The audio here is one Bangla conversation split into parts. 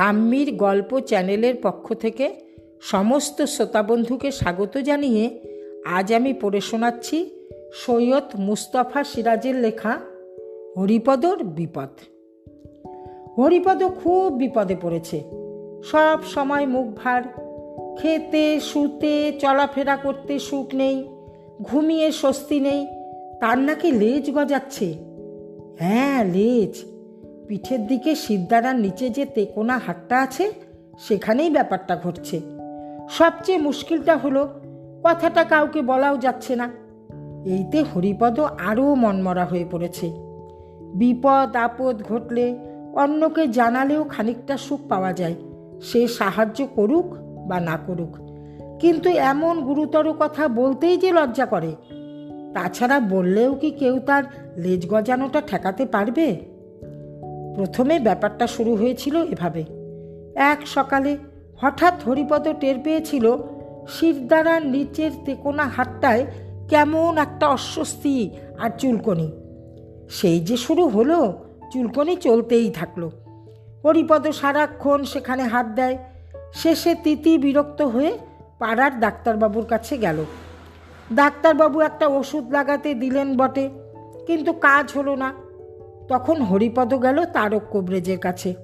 ঠাম্মির গল্প চ্যানেলের পক্ষ থেকে সমস্ত শ্রোতাবন্ধুকে স্বাগত জানিয়ে আজ আমি পড়ে শোনাচ্ছি সৈয়দ মুস্তফা সিরাজের লেখা হরিপদর বিপদ। হরিপদ খুব বিপদে পড়েছে। সব সময় মুখ ভার। খেতে, শুতে, চলাফেরা করতে সুখ নেই। ঘুমিয়ে স্বস্তি নেই। তার নাকি লেজ গজাচ্ছে। হ্যাঁ লেজ। পিঠের দিকে সিদ্ধারার নিচে যে তেকোনা হাটটা আছে, সেখানেই ব্যাপারটা ঘটছে। সবচেয়ে মুশকিলটা হলো, কথাটা কাউকে বলাও যাচ্ছে না। এইতে হরিপদ আরও মনমরা হয়ে পড়েছে। বিপদ, আপদ ঘটলে অন্যকে জানালেও খানিকটা সুখ পাওয়া যায়। সে সাহায্য করুক বা না করুক। কিন্তু এমন গুরুতর কথা বলতেই যে লজ্জা করে। তাছাড়া বললেও কি কেউ তার লেজ গজানোটা ঠেকাতে পারবে? প্রথমে ব্যাপারটা শুরু হয়েছিল এভাবে। এক সকালে হঠাৎ হরিপদ টের পেয়েছিল শিরদাঁড়ার নিচের তেকোনা হাতটায় কেমন একটা অস্বস্তি আর চুলকনি। সেই যে শুরু হলো, চুলকনি চলতেই থাকল। হরিপদ সারাক্ষণ সেখানে হাত দেয়। শেষে তিতি বিরক্ত হয়ে পাড়ার ডাক্তারবাবুর কাছে গেল। ডাক্তারবাবু একটা ওষুধ লাগাতে দিলেন বটে, কিন্তু কাজ হলো না। তখন হরিপদ গেল তারক কোবরেজের কাছে।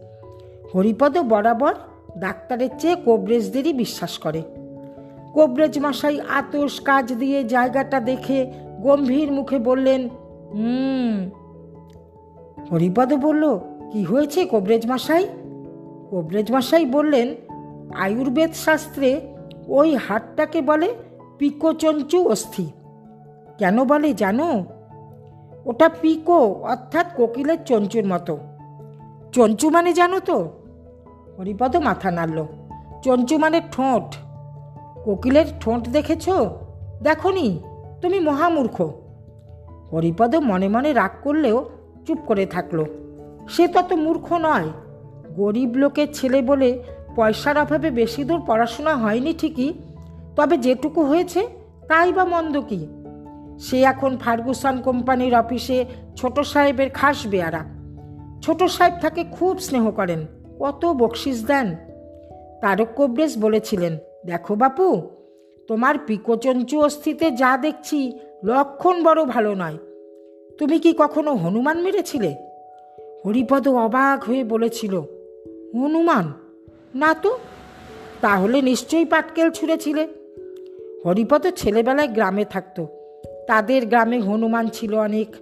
হরিপদ বরাবর ডাক্তারের চেয়ে কোবরেজদেরই বিশ্বাস করে। কোবরেজ মশাই আতস কাজ দিয়ে জায়গাটা দেখে গম্ভীর মুখে বললেন, হুম। হরিপদ বলল, কি হয়েছে কোবরেজ মশাই? কোবরেজ মশাই বললেন, আয়ুর্বেদ শাস্ত্রে ওই হাটটাকে বলে পিকোচঞ্চু অস্থি। কেন বলে জানো? ওটা পিকো, অর্থাৎ কোকিলের চঞ্চুর মতো। চঞ্চু মানে জানো তো? হরিপদ মাথা নাড়ল। চঞ্চু মানে ঠোঁট। কোকিলের ঠোঁট দেখেছ? দেখনি? তুমি মহামূর্খ। হরিপদ মনে মনে রাগ করলেও চুপ করে থাকল। সে তত মূর্খ নয়। গরিব লোকের ছেলে বলে পয়সার অভাবে বেশি দূর পড়াশোনা হয়নি ঠিকই, তবে যেটুকু হয়েছে তাই বা মন্দ কি? সে এখন ফার্গুসন কোম্পানির অফিসে ছোট সাহেবের খাস বেয়ারা। ছোট সাহেব তাকে খুব স্নেহ করেন। কত বকশিস দেন। তারক কবরেজ বলেছিলেন, দেখো বাপু, তোমার পিকোচঞ্চু অস্থিতে যা দেখছি লক্ষণ বড় ভালো নয়। তুমি কি কখনো হনুমান মেরেছিলে? হরিপদ অবাক হয়ে বলেছিল, হনুমান? না তো, তাহলে নিশ্চয়ই পাটকেল ছুঁড়েছিলে। হরিপদ ছেলেবেলায় গ্রামে থাকতো। তাদের গ্রামে হনুমান ছিল অনেক।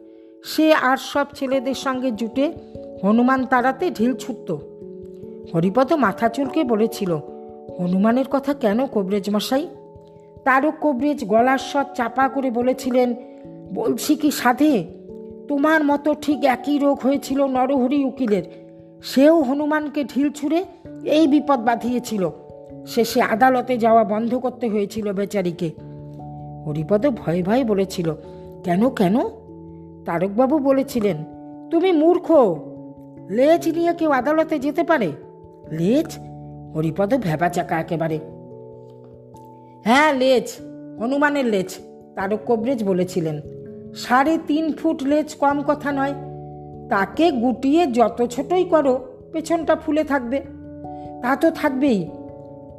সে আর সব ছেলেদের সঙ্গে জুটে হনুমান তাড়াতে ঢিল ছুটত। হরিপদ মাথা চুলকে বলেছিল, হনুমানের কথা কেন কবরেজ মশাই? তারও কবরেজ গলার স্বর চাপা করে বলেছিলেন, বলছি কি সাধে, তোমার মতো ঠিক একই রোগ হয়েছিল নরহরি উকিলের। সেও হনুমানকে ঢিল ছুঁড়ে এই বিপদ বাঁধিয়েছিল। শেষে আদালতে যাওয়া বন্ধ করতে হয়েছিল বেচারিকে। হরিপদ ভয়ে ভয়ে বলেছিল, কেন কেন? তারকবাবু বলেছিলেন, তুমি মূর্খ। লেজ নিয়ে কেউ আদালতে যেতে পারে? লেজ? হরিপদ ভেবা চাকা একেবারে। হ্যাঁ লেজ, হনুমানের লেজ, তারক কবরেজ বলেছিলেন। সাড়ে তিন ফুট লেজ কম কথা নয়। তাকে গুটিয়ে যত ছোটই করো, পেছনটা ফুলে থাকবে। তা তো থাকবেই।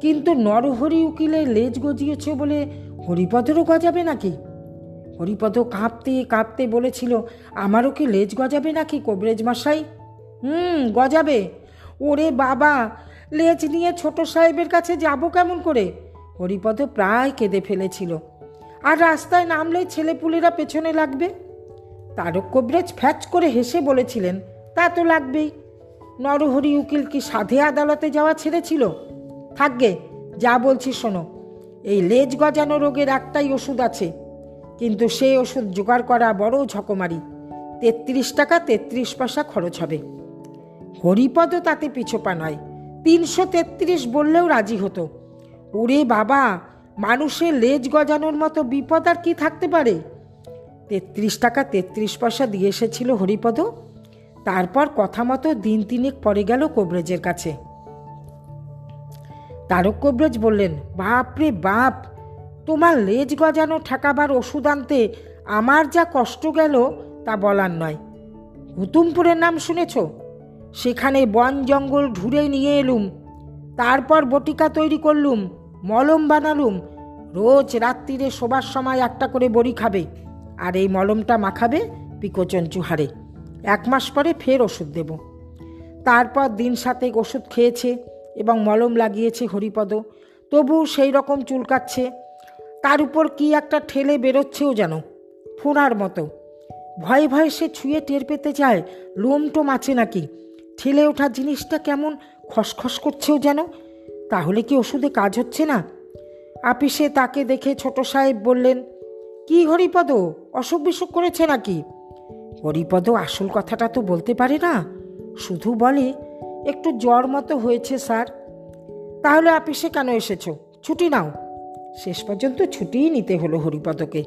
কিন্তু নরহরি উকিলে লেজ গজিয়েছে বলে হরিপদেরও গজাবে নাকি? হরিপদ কাঁপতে কাঁপতে বলেছিল, আমারও কি লেজ গজাবে নাকি কবরেজ মশাই? হুম, গজাবে। ওরে বাবা, লেজ নিয়ে ছোট সাহেবের কাছে যাব কেমন করে? হরিপদ প্রায় কেঁদে ফেলেছিল। আর রাস্তায় নামলেই ছেলেপুলেরা পেছনে লাগবে? তারক কবরেজ ফ্যাচ করে হেসে বলেছিলেন, তা তো লাগবেই। নরহরি উকিল কি সাধে আদালতে যাওয়া ছেড়েছিল? থাকবে, যা বলছি শোনো। এই লেজ গজানো রোগের একটাই ওষুধ আছে। কিন্তু সেই ওষুধ জোগাড় করা বড় ঝকমারি। তেত্রিশ টাকা তেত্রিশ পয়সা খরচ হবে। হরিপদ তাতে পিছোপা নয়। তিনশো তেত্রিশ বললেও রাজি হতো। ওরে বাবা, মানুষের লেজ গজানোর মতো বিপদ আর কি থাকতে পারে? তেত্রিশ টাকা তেত্রিশ পয়সা দিয়ে এসেছিল হরিপদ। তারপর কথা মতো দিন তিনেক পরে গেল কবরেজের কাছে। তারক কবরেজ বললেন, বাপ রে বাপ, তোমার লেজ গজানো ঠেকাবার ওষুধ আনতে আমার যা কষ্ট গেল তা বলার নয়। হুতুমপুরের নাম শুনেছ? সেখানে বন জঙ্গল ঘুরে নিয়ে এলুম, তারপর বটিকা তৈরি করলুম, মলম বানালুম, রোজ রাত্রিরে শোবার সময় একটা করে বড়ি খাবে, আর এই মলমটা মাখাবে পিকোচঞ্চু হারে এক মাস পরে ফের ওষুধ দেব। তারপর দিন সাতেক ওষুধ খেয়েছে এবং মলম লাগিয়েছে হরিপদ। তবু সেই রকম চুলকাচ্ছে। তার উপর কি একটা ঠেলে বেরোচ্ছেও যেন, ফোঁড়ার মতো। ভয়ে ভয়ে সে ছুঁয়ে টের পেতে চায়, লোমটোম আছে নাকি? ঠেলে ওঠা জিনিসটা কেমন খসখস করছেও যেন? তাহলে কি ওষুধে কাজ হচ্ছে না? আপিসে তাকে দেখে ছোট সাহেব বললেন, কি হরিপদ, অসুখ বিসুখ করেছে নাকি? হরিপদ আসল কথাটা তো বলতে পারে না। শুধু বলে একটু জ্বর মতো হয়েছে, স্যার। তাহলে আপিসে কেন এসেছ? ছুটি নাও। শেষ পর্যন্ত ছুটিই নিতে হলো হরিপদকে।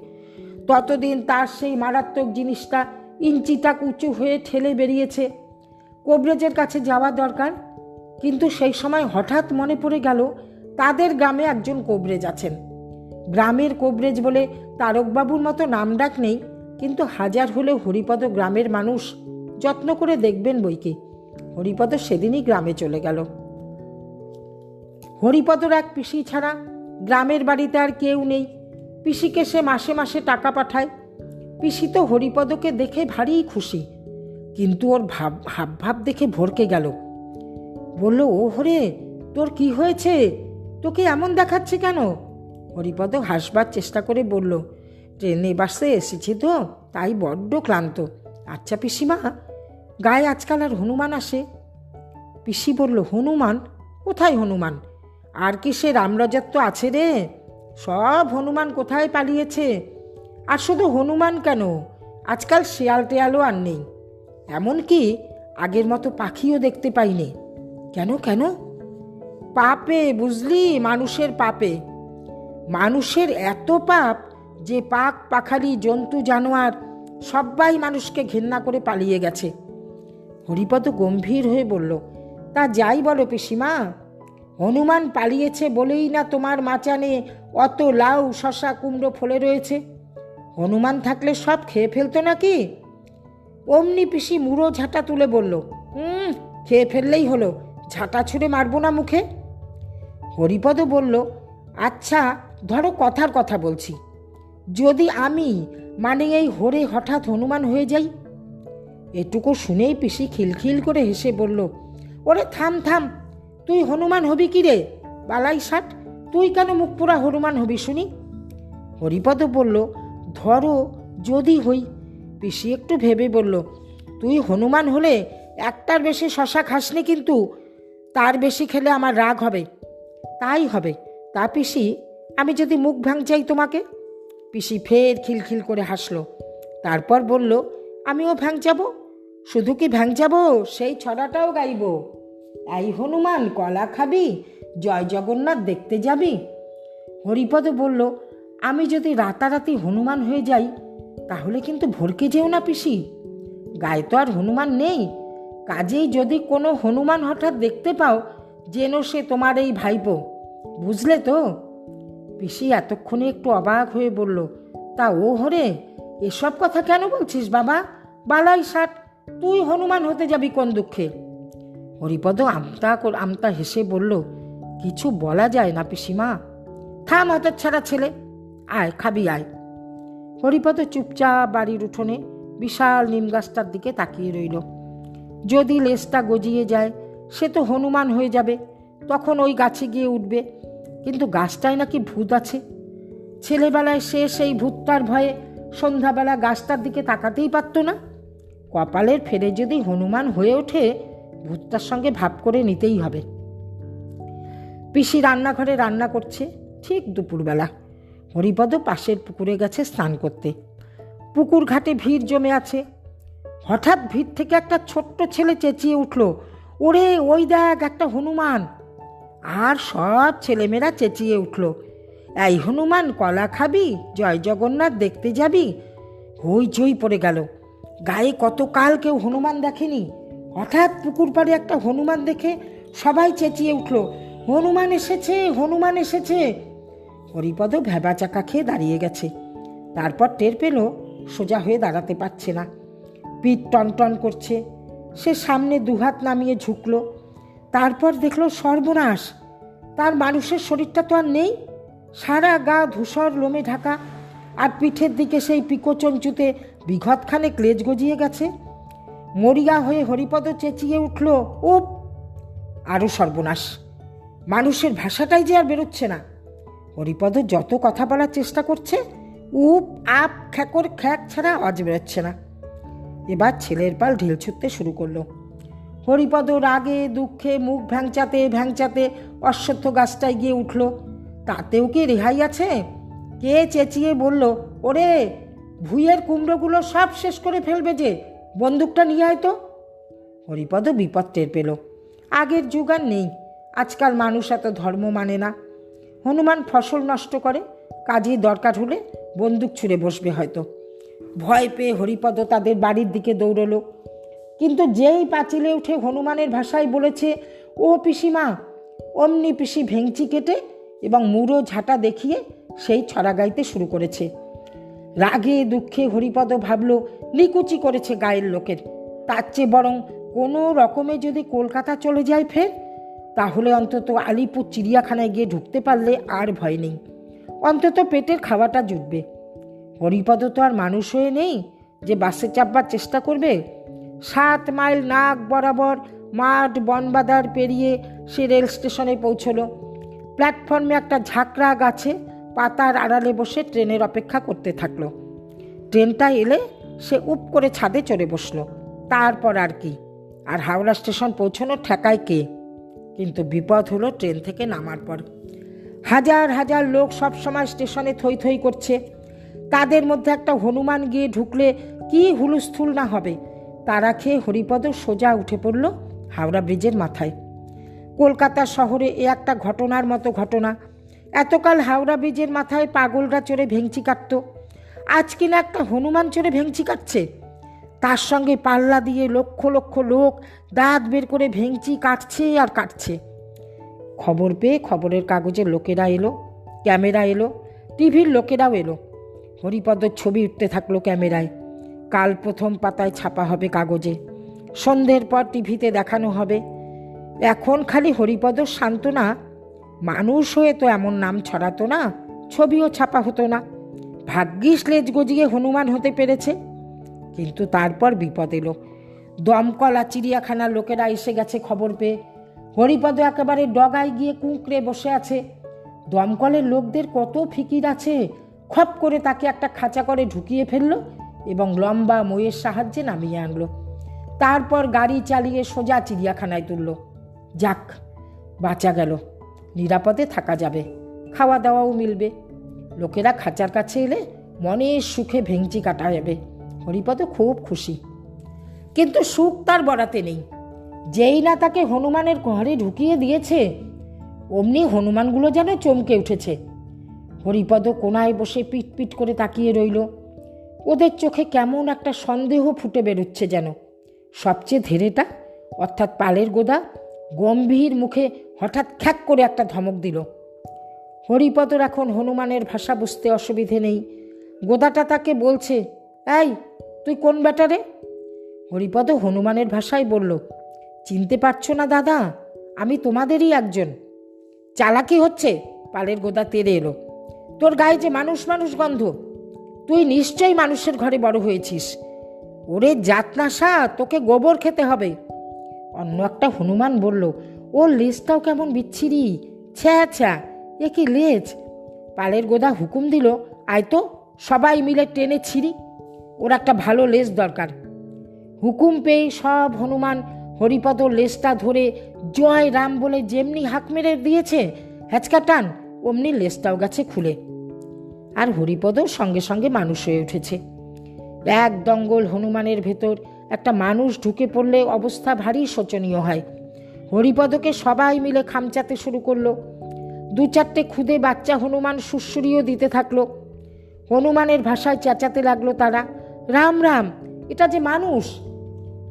ততদিন তার সেই মারাত্মক জিনিসটা ইঞ্চিটাক উঁচু হয়ে ঠেলে বেরিয়েছে। কোবরেজের কাছে যাওয়া দরকার, কিন্তু সেই সময় হঠাৎ মনে পড়ে গেল তাদের গ্রামে একজন কোবরেজ আছেন। গ্রামের কোবরেজ বলে তারকবাবুর মতো নামডাক নেই, কিন্তু হাজার হলেও হরিপদ গ্রামের মানুষ যত্ন করে দেখবেন বইকে। হরিপদ সেদিনই গ্রামে চলে গেল। হরিপদর এক পিসি ছাড়া গ্রামের বাড়িতে আর কেউ নেই। পিসিকে সে মাসে মাসে টাকা পাঠায়। পিসি তো হরিপদকে দেখে ভারী খুশি, কিন্তু ওর ভাব হাব ভাব দেখে ভরকে গেল। বলল ও হরে তোর কি হয়েছে? তোকে এমন দেখাচ্ছে কেন? হরিপদ হাসবার চেষ্টা করে বলল, ট্রেনে বাসে এসেছি তো, তাই বড্ড ক্লান্ত। আচ্ছা পিসিমা গায়ে আজকাল আর হনুমান আসে? পিসি বলল, হনুমান? কোথায় হনুমান? আর কি সে রামরাজত্ব আছে রে? সব হনুমান কোথায় পালিয়েছে? আর শুধু হনুমান কেন? আজকাল শিয়াল টেয়ালও আর নেই। এমনকি আগের মতো পাখিও দেখতে পাইনি। কেন কেন? পাপে, বুঝলি? মানুষের পাপে। মানুষের এত পাপ যে পাক পাখালি, জন্তু, জানোয়ার সবাই মানুষকে ঘেন্না করে পালিয়ে গেছে। হরিপদ গম্ভীর হয়ে বলল, তা যাই বলো পিসিমা। হনুমান পালিয়েছে বলেই না তোমার মাচানে অত লাউ, শশা, কুমড়ো ফলে রয়েছে। হনুমান থাকলে সব খেয়ে ফেলতো নাকি? অমনি পিসি মুড়ো ঝাঁটা তুলে বলল হুম খেয়ে ফেললেই হলো, ঝাঁটা ছুঁড়ে মারবো না মুখে? হরিপদ বলল আচ্ছা ধরো কথার কথা বলছি। যদি আমি মানে এই হরে হঠাৎ হনুমান হয়ে যাই এটুকু শুনেই পিসি খিলখিল করে হেসে বলল, ওরে থাম থাম, তুই হনুমান হবি কি রে? বালাই ষাট, তুই কেন মুখ পোড়া হনুমান হবি শুনি? হরিপদ বলল, ধরো যদি হই। পিসি একটু ভেবে বলল, তুই হনুমান হলে একটার বেশি শশা খাসনি কিন্তু, তার বেশি খেলে আমার রাগ হবে। তাই হবে। তা পিসি, আমি যদি মুখ ভাঙ চাই তোমাকে? পিসি ফের খিলখিল করে হাসলো। তারপর বলল আমিও ভ্যাং যাব। শুধু কি ভ্যাং যাব? সেই ছড়াটাও গাইব। এই হনুমান, কলা খাবি, জয় জগন্নাথ দেখতে যাবি। হরিপদ বলল, আমি যদি রাতারাতি হনুমান হয়ে যাই, তাহলে কিন্তু ভরকে যেও না পিসি। গায়ে তো আর হনুমান নেই। কাজেই যদি কোনো হনুমান হঠাৎ দেখতে পাও, যেন সে তোমার এই ভাইপো। বুঝলে তো? পিসি এতক্ষণে একটু অবাক হয়ে বলল, তা ও হরে? এসব কথা কেন বলছিস বাবা? বালাই ষাট তুই হনুমান হতে যাবি কোন দুঃখে? হরিপদ আমতা আমতা হেসে বলল, কিছু বলা যায় না পিসিমা। থাম ছাড়া ছেলে, আয়, খাবি, আয়। হরিপদ চুপচাপ বাড়ির উঠোনে বিশাল নিম গাছটার দিকে তাকিয়ে রইল। যদি লেজটা গজিয়ে যায়, সে তো হনুমান হয়ে যাবে, তখন ওই গাছে গিয়ে উঠবে। কিন্তু গাছটায় নাকি ভূত আছে। ছেলেবেলায় সে সেই ভূতটার ভয়ে সন্ধ্যাবেলা গাছটার দিকে তাকাতেই পারত না। কপালের ফেরে যদি হনুমান হয়ে ওঠে, ভূতটার সঙ্গে ভাব করে নিতেই হবে। পিসি রান্নাঘরে রান্না করছে ঠিক দুপুরবেলা। হরিপদ পাশের পুকুরে গেছে স্নান করতে। পুকুর ঘাটে ভিড় জমে আছে। হঠাৎ ভিড় থেকে একটা ছোট্ট ছেলে চেঁচিয়ে উঠল, ওরে, ওই দেখ একটা হনুমান! আর সব ছেলেমেয়েরা চেঁচিয়ে উঠল এই হনুমান কলা খাবি, জয় জগন্নাথ দেখতে যাবি। হইচই পড়ে গেল। গায়ে কতকাল কেউ হনুমান দেখেনি। হঠাৎ পুকুর পাড়ে একটা হনুমান দেখে সবাই চেঁচিয়ে উঠল, হনুমান এসেছে হনুমান এসেছে! হরিপদ ভেবা চাকা খেয়ে দাঁড়িয়ে গেছে। তারপর টের পেল, সোজা হয়ে দাঁড়াতে পারছে না। পিঠ টনটন করছে। সে সামনে দুহাত নামিয়ে ঝুঁকল। তারপর দেখল সর্বনাশ। তার মানুষের শরীরটা তো আর নেই। সারা গা ধূসর লোমে ঢাকা, আর পিঠের দিকে সেই পিকোচঞ্চুতে বিঘতখানে ক্লেজ গজিয়ে গেছে। মরিয়া হয়ে হরিপদ চেঁচিয়ে উঠল ও আরও সর্বনাশ। মানুষের ভাষাটাই যে আর বেরোচ্ছে না। হরিপদ যত কথা বলার চেষ্টা করছে উপ আপ, খ্যাকর, খ্যাক ছাড়া আওয়াজ বেরোচ্ছে না। এবার ছেলের পাল ঢিল ছুটতে শুরু করল। হরিপদ রাগে, দুঃখে, মুখ ভ্যাংচাতে ভ্যাংচাতে অশ্বত্থ গাছটায় গিয়ে উঠল। তাতেও কি রেহাই আছে? কে চেঁচিয়ে বলল, ওরে, ভুইয়ের কুমড়োগুলো সব শেষ করে ফেলবে যে, বন্দুকটা নিয়ে আয় তো। হরিপদ বিপদ টের পেল। আগের যুগ আর নেই, আজকাল মানুষ এত ধর্ম মানে না। হনুমান ফসল নষ্ট করে, কাজেই দরকার হলে বন্দুক ছুঁড়ে বসবে হয়তো। ভয় পেয়ে হরিপদ তাদের বাড়ির দিকে দৌড়লো। কিন্তু যেই পাঁচিলে উঠে হনুমানের ভাষায় বলেছে, ও পিসিমা, অমনি পিসি ভেংচি কেটে এবং মুড়ো ঝাঁটা দেখিয়ে সেই ছড়া গাইতে শুরু করেছে। রাগে দুঃখে হরিপদ ভাবল, নিকুচি করেছে গায়ের লোকের। তার চেয়ে বরং কোনো রকমে যদি কলকাতা চলে যায় ফের, তাহলে অন্তত আলিপুর চিড়িয়াখানায় গিয়ে ঢুকতে পারলে আর ভয় নেই। অন্তত পেটের খাওয়াটা জুটবে। হরিপদ তো আর মানুষ হয়ে নেই যে বাসে চাপবার চেষ্টা করবে। সাত মাইল নাক বরাবর মাঠ বনবাদার পেরিয়ে সে রেল স্টেশনে পৌঁছলো। প্ল্যাটফর্মে একটা ঝাঁকড়া গাছে পাতার আড়ালে বসে ট্রেনের অপেক্ষা করতে থাকল। ট্রেনটা এলে সে উপ করে ছাদে চড়ে বসল। তারপর আর কি? আর হাওড়া স্টেশন পৌঁছানো ঠেকায় কে? কিন্তু বিপদ হলো ট্রেন থেকে নামার পর। হাজার হাজার লোক সব সময় স্টেশনে থই থই করছে। তাদের মধ্যে একটা হনুমান গিয়ে ঢুকলে কি হুলুস্থুল না হবে। তারা খেয়ে হরিপদ সোজা উঠে পড়ল হাওড়া ব্রিজের মাথায়। কলকাতা শহরে এ একটা ঘটনার মতো ঘটনা। এতকাল হাওড়া ব্রিজের মাথায় পাগলরা চড়ে ভেংচি কাটত। আজ কিনা একটা হনুমান চড়ে ভেংচি কাটছে? তার সঙ্গে পাল্লা দিয়ে লক্ষ লক্ষ লোক দাঁত বের করে ভেংচি কাটছে আর কাটছে। খবর পেয়ে খবরের কাগজের লোকেরা এলো, ক্যামেরা এলো, টিভির লোকেরাও এলো। হরিপদর ছবি উঠতে থাকল ক্যামেরায়। কাল প্রথম পাতায় ছাপা হবে কাগজে। সন্ধ্যের পর টিভিতে দেখানো হবে। এখন খালি হরিপদ সান্ত্বনা। মানুষ হয়ে তো এমন নাম ছড়াতো না, ছবিও ছাপা হতো না। ভাগ্যিস লেজ গজিয়ে হনুমান হতে পেরেছে। কিন্তু তারপর বিপদ এলো। দমকলা চিড়িয়াখানার লোকেরা এসে গেছে খবর পেয়ে। হরিপদ একেবারে ডগায় গিয়ে কুঁকড়ে বসে আছে। দমকলের লোকদের কত ফিকির আছে। খপ করে তাকে একটা খাঁচা করে ঢুকিয়ে ফেলল এবং লম্বা মইয়ের সাহায্যে নামিয়ে আনলো। তারপর গাড়ি চালিয়ে সোজা চিড়িয়াখানায় তুললো। যাক, বাঁচা গেল। নিরাপদে থাকা যাবে। খাওয়া দাওয়াও মিলবে। লোকেরা খাঁচার কাছে এলে মনের সুখে ভেঙচি কাটা যাবে হরিপদ খুব খুশি। কিন্তু সুখ তার বরাতে নেই। যেই না তাকে হনুমানের ঘরে ঢুকিয়ে দিয়েছে, অমনি হনুমানগুলো যেন চমকে উঠেছে। হরিপদ কোনায় বসে পিট পিট করে তাকিয়ে রইল। ওদের চোখে কেমন একটা সন্দেহ ফুটে বেরোচ্ছে যেন। সবচেয়ে ধেরেটা, অর্থাৎ পালের গোদা গম্ভীর মুখে হঠাৎ খ্যাক করে একটা ধমক দিল। হরিপদর এখন হনুমানের ভাষা বুঝতে অসুবিধে নেই। গোদাটা তাকে বলছে, এই, তুই কোন ব্যাটারে হরিপদ হনুমানের ভাষায় বলল, চিনতে পারছ না দাদা, আমি তোমাদেরই একজন। চালাকি হচ্ছে, পালের গোদা তেরে এলো। তোর গায়ে যে মানুষ মানুষ গন্ধ, তুই নিশ্চয়ই মানুষের ঘরে বড় হয়েছিস। ওরে জাতনাশা তোকে গোবর খেতে হবে। অন্য একটা হনুমান বলল, ওর লেজটাও কেমন বিচ্ছিরি, ছ্যা ছ্যা, এ কি লেজ? পালের গোদা হুকুম দিল, আয় তো, সবাই মিলে টেনে ছিঁড়ি, ওর একটা ভালো লেজ দরকার। হুকুম পেয়ে সব হনুমান হরিপদ লেজটা ধরে জয় রাম বলে যেমনি হাঁক মেরে দিয়েছে, হ্যাচকা টান, অমনি লেজটাও গেছে খুলে। আর হরিপদ সঙ্গে সঙ্গে মানুষ হয়ে উঠেছে। এক দঙ্গল হনুমানের ভেতর একটা মানুষ ঢুকে পড়লে অবস্থা ভারী শোচনীয় হয়। হরিপদকে সবাই মিলে খামচাতে শুরু করল। দু চারটে খুদে বাচ্চা হনুমান সুশ্রুরিও দিতে থাকল। হনুমানের ভাষায় চেঁচাতে লাগল তারা, রাম রাম, এটা যে মানুষ!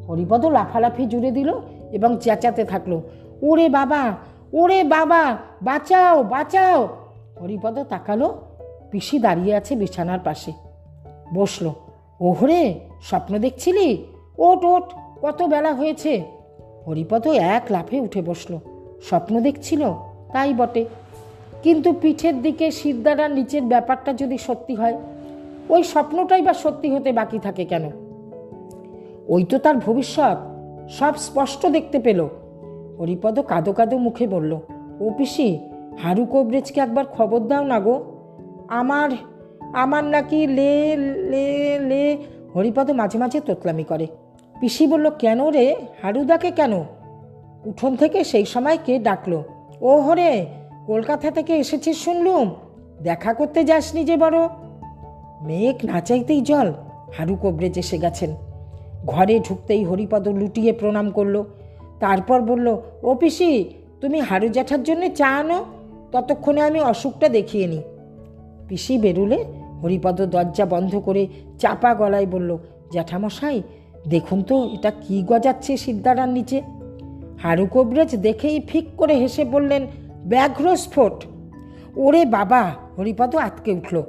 হরিপদ লাফালাফি জুড়ে দিল এবং চেঁচাতে থাকল, ওরে বাবা ওরে বাবা, বাঁচাও বাঁচাও! হরিপদ তাকালো, পিসি দাঁড়িয়ে আছে বিছানার পাশে। বসল, ওহরে, স্বপ্ন দেখছিলি? ওট ওট, কত বেলা হয়েছে? হরিপদ এক লাফে উঠে বসল। স্বপ্ন দেখছিল, তাই বটে। কিন্তু পিঠের দিকে সিদ্ধারার নিচের ব্যাপারটা যদি সত্যি হয়, ওই স্বপ্নটাই বা সত্যি হতে বাকি থাকে কেন? ওই তো তার ভবিষ্যৎ, সব স্পষ্ট দেখতে পেল। হরিপদ কাদো কাদো মুখে বলল, ও পিসি, হারু কবরেজকে একবার খবর দাও না গো। আমার আমার নাকি লে লে লে, হরিপদ মাঝে মাঝে তোতলামি করে। পিসি বলল, কেন রে? হারুদাকে কেন? উঠোন থেকে সেই সময় কে ডাকলো, ও হরে, কলকাতা থেকে এসেছিস শুনলুম? দেখা করতে যাসনি যে বড়? মেঘ না চাইতেই জল, হারু কবরেজ এসে গেছেন। ঘরে ঢুকতেই হরিপদ লুটিয়ে প্রণাম করল, তারপর বলল, ও পিসি, তুমি হারু জ্যাঠার জন্য চা আনো, ততক্ষণে আমি অসুখটা দেখিয়ে নিই পিসি বেরুলে, হরিপদ দরজা বন্ধ করে চাপা গলায় বলল, জ্যাঠামশাই দেখুন তো, এটা কি গজাচ্ছে সিদ্ধারার নিচে? হারু কবরেজ দেখেই ফিক করে হেসে বললেন, ব্যাঘ্র স্ফোট! ওরে বাবা! হরিপদ আতকে উঠল।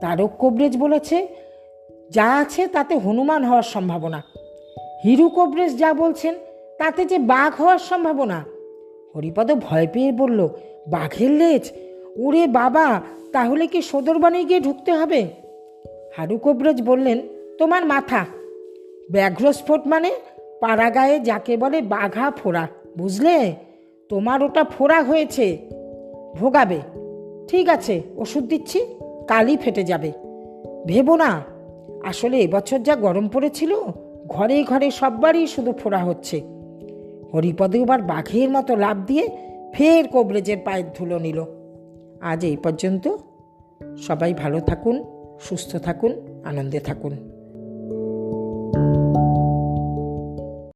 তারক কবরেজ বলেছে, যা আছে তাতে হনুমান হওয়ার সম্ভাবনা। হিরু কবরেজ যা বলছেন, তাতে যে বাঘ হওয়ার সম্ভাবনা। হরিপদ ভয় পেয়ে বলল, বাঘের লেজ? ওরে বাবা, তাহলে কি সদরবানে গিয়ে ঢুকতে হবে? হারু কবরেজ বললেন, তোমার মাথা ব্যাঘ্রস্ফোট মানে পাড়াগায়ে যাকে বলে বাঘা ফোড়া, বুঝলে? তোমার ওটা ফোড়া হয়েছে। ভোগাবে। ঠিক আছে, ওষুধ দিচ্ছি, কালই ফেটে যাবে। ভেবো না, আসলে এবছর যা গরম পড়েছিল, ঘরে ঘরে সববারই শুধু ফোড়া হচ্ছে। হরিপদে এবার বাঘের মতো লাভ দিয়ে ফের কবরেজের পায়ের ধুলো নিল। আজ এই পর্যন্ত। সবাই ভালো থাকুন, সুস্থ থাকুন, আনন্দে থাকুন।